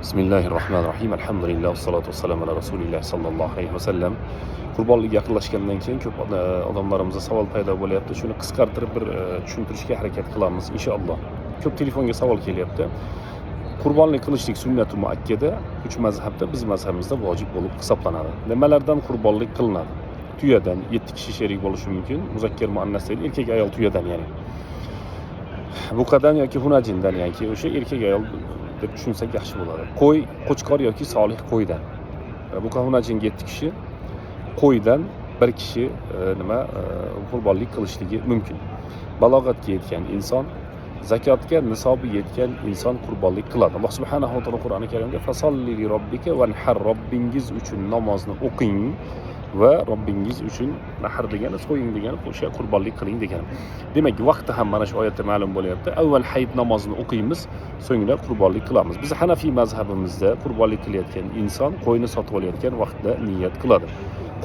bismillahi rohmanir rohim alhamdulillah vassalotu vassalamu ala rasulilloh sollallohu alayhi vasallam qurbonlik yaqinlashgandan keyin ko'p e, odamlarimizda savol paydo bo'lyapti. Shuni qisqartirib bir e, tushuntirishga harakat qilamiz inshaalloh. Ko'p telefonga savol kelyapti. Qurbonlik qilishlik sunnati muakkada uch mazhabda biz mazhabimizda vojib bo'lib hisoblanadi. Nimalardan qurbonlik qilinadi? Tuyadan yetti kishi sherik bo'lishi mumkin. Muzakkar muannas deydi erkak ayol tuyadan ya'ni. Buqadan yoki hunajindan yoki o'sha erkak ayol deb tushunsak yaxshi bo'ladi. Qo'y qo'chqor yoki solih qo'ydan. E, bu hunajin yetti kishi? Qo'ydan bir kishi e, nima e, qurbonlik qilishligi mumkin. Balog'atga yetgan inson zakotga nisobi yetgan inson qurbonlik qiladi. Alloh subhanahu va taolo qur'oni karimda fasolli li robbika vanhar robbingiz uchun namozni o'qing. Va robbingiz uchun nahr degani so'ying degani o'sha qurbonlik qiling degani demak vaqti ham mana shu oyatda ma'lum bo'lyapti. Avval hayit namozini o'qiymiz so'ngra qurbonlik qilamiz. Biz hanafiy mazhabimizda qurbonlik qilayotgan inson qo'yni sotib olayotgan vaqtda niyat qiladi.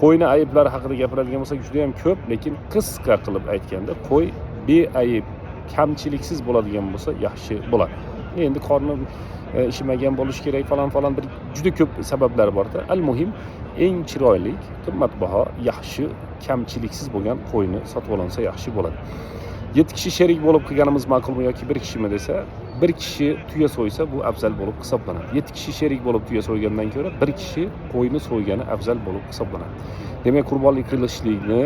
Qo'yni ayblari haqida gapiradigan bo'lsak juda yam ko'p lekin qisqa qilib aytganda qo'y beayb kamchiliksiz bo'ladigan bo'lsa yaxshi bo'ladi. Endi qorni e, ishimagan bo'lishi kerak falon falon bir juda ko'p sabablar borda al muhim eng chiroyli qimmatbaho yaxshi kamchiliksiz bo'lgan qo'yni sotib olinsa yaxshi bo'ladi. Yetti kishi sherik bo'lib qilganimiz ma'qulmi yoki bir kishimi desa bir kishi tuya so'ysa bu afzal bo'lib hisoblanadi. Yetti kishi sherik bo'lib tuya so'ygandan ko'ra bir kishi qo'yni so'ygani afzal bo'lib hisoblanadi. Demak qurbonlik qilishlikni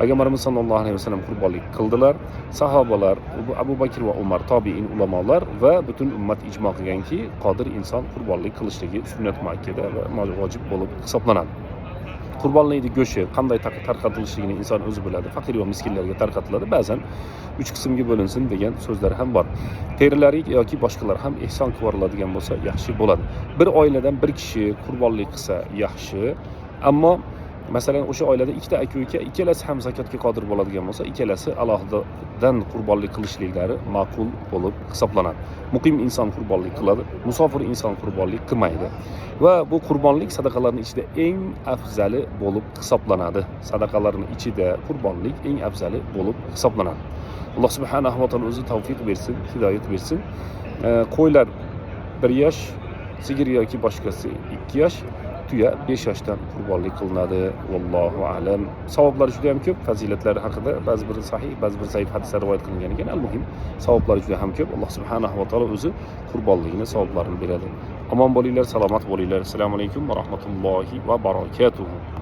payg'ambarimiz sollallohu alayhi vasallam qurbonlik qildilar. Sahobalar abu bakr va umar tobiin ulamolar va butun ummat ijmo qilganki qodir inson qurbonlik qilishligi sunnat muakkada va vojib bo'lib hisoblanadi. Qurbonlikni go'shti qanday tarqatilishligini inson o'zi biladi. Faqir va miskinlarga tarqatiladi. Ba'zan uch qismga bo'linsin degan so'zlar ham bor. Terilari yoki boshqalar ham ehson qilib bo'lsa yaxshi bo'ladi. Bir oiladan bir kishi qurbonlik qilsa yaxshi ammo masalan o'sha oilada ikkita aka uka ikkalasi ham zakotga qodir bo'ladigan bo'lsa ikkalasi alohidadan qurbonlik qilishliklari ma'qul bo'lib hisoblanadi muqim inson qurbonlik qiladi musofir inson qurbonlik qilmaydi va bu qurbonlik sadaqalarni ichida eng afzali bo'lib hisoblanadi sadaqalarni ichida qurbonlik eng afzali bo'lib hisoblanadi alloh subhanahu va taolo o'zi tavfiq bersin hidoyat bersin qo'ylar bir yosh sigir yoki boshqasi ikki yosh tuya besh yoshdan qurbonlik qilinadi. Vallohu alam. Savoblari juda ham ko'p. Fazilatlari haqida ba'zi bir sahih ba'zi bir zaif hadislar rivoyat qilingan ekan. Al muhim savoblari juda ham ko'p. Alloh subhanahu va taolo o'zi qurbonligini savoblarini beradi. Omon bo'linglar salomat bo'linglar. Assalomu alaykum va rahmatullohi va barakatuh.